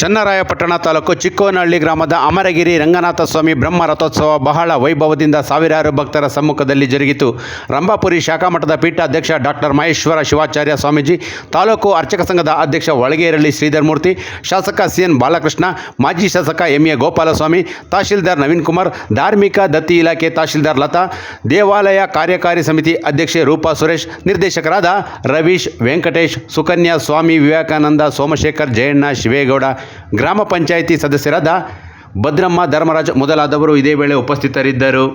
ಚನ್ನರಾಯಪಟ್ಟಣ ತಾಲೂಕು ಚಿಕ್ಕೋನಹಳ್ಳಿ ಗ್ರಾಮದ ಅಮರಗಿರಿ ರಂಗನಾಥ ಸ್ವಾಮಿ ಬ್ರಹ್ಮ ರಥೋತ್ಸವ ಬಹಳ ವೈಭವದಿಂದ ಸಾವಿರಾರು ಭಕ್ತರ ಸಮ್ಮುಖದಲ್ಲಿ ಜರುಗಿತು. ರಂಭಾಪುರಿ ಶಾಖಾ ಮಠದ ಪೀಠಾಧ್ಯಕ್ಷ ಡಾಕ್ಟರ್ ಮಹೇಶ್ವರ ಶಿವಾಚಾರ್ಯ ಸ್ವಾಮೀಜಿ, ತಾಲೂಕು ಅರ್ಚಕ ಸಂಘದ ಅಧ್ಯಕ್ಷ ಒಳಗೇರಳ್ಳಿ ಶ್ರೀಧರ್ ಮೂರ್ತಿ, ಶಾಸಕ ಸಿ ಎನ್ ಬಾಲಕೃಷ್ಣ, ಮಾಜಿ ಶಾಸಕ ಎಂ ಎ ಗೋಪಾಲಸ್ವಾಮಿ, ತಹಶೀಲ್ದಾರ್ ನವೀನ್ ಕುಮಾರ್, ಧಾರ್ಮಿಕ ದತ್ತಿ ಇಲಾಖೆ ತಹಶೀಲ್ದಾರ್ ಲತಾ, ದೇವಾಲಯ ಕಾರ್ಯಕಾರಿ ಸಮಿತಿ ಅಧ್ಯಕ್ಷೆ ರೂಪಾ ಸುರೇಶ್, ನಿರ್ದೇಶಕರಾದ ರವೀಶ್ ವೆಂಕಟೇಶ್, ಸುಕನ್ಯಾ ಸ್ವಾಮಿ ವಿವೇಕಾನಂದ, ಸೋಮಶೇಖರ್ ಜಯಣ್ಣ ಶಿವೇಗೌಡ ಗ್ರಾಮ ಪಂಚಾಯಿತಿ ಸದಸ್ಯರಾದ ಭದ್ರಮ್ಮ ಧರ್ಮರಾಜ್ ಮೊದಲಾದವರು ಇದೇ ವೇಳೆ ಉಪಸ್ಥಿತರಿದ್ದರು.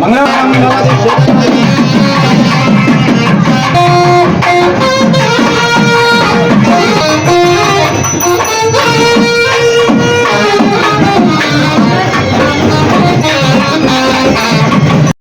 मंगला मंगला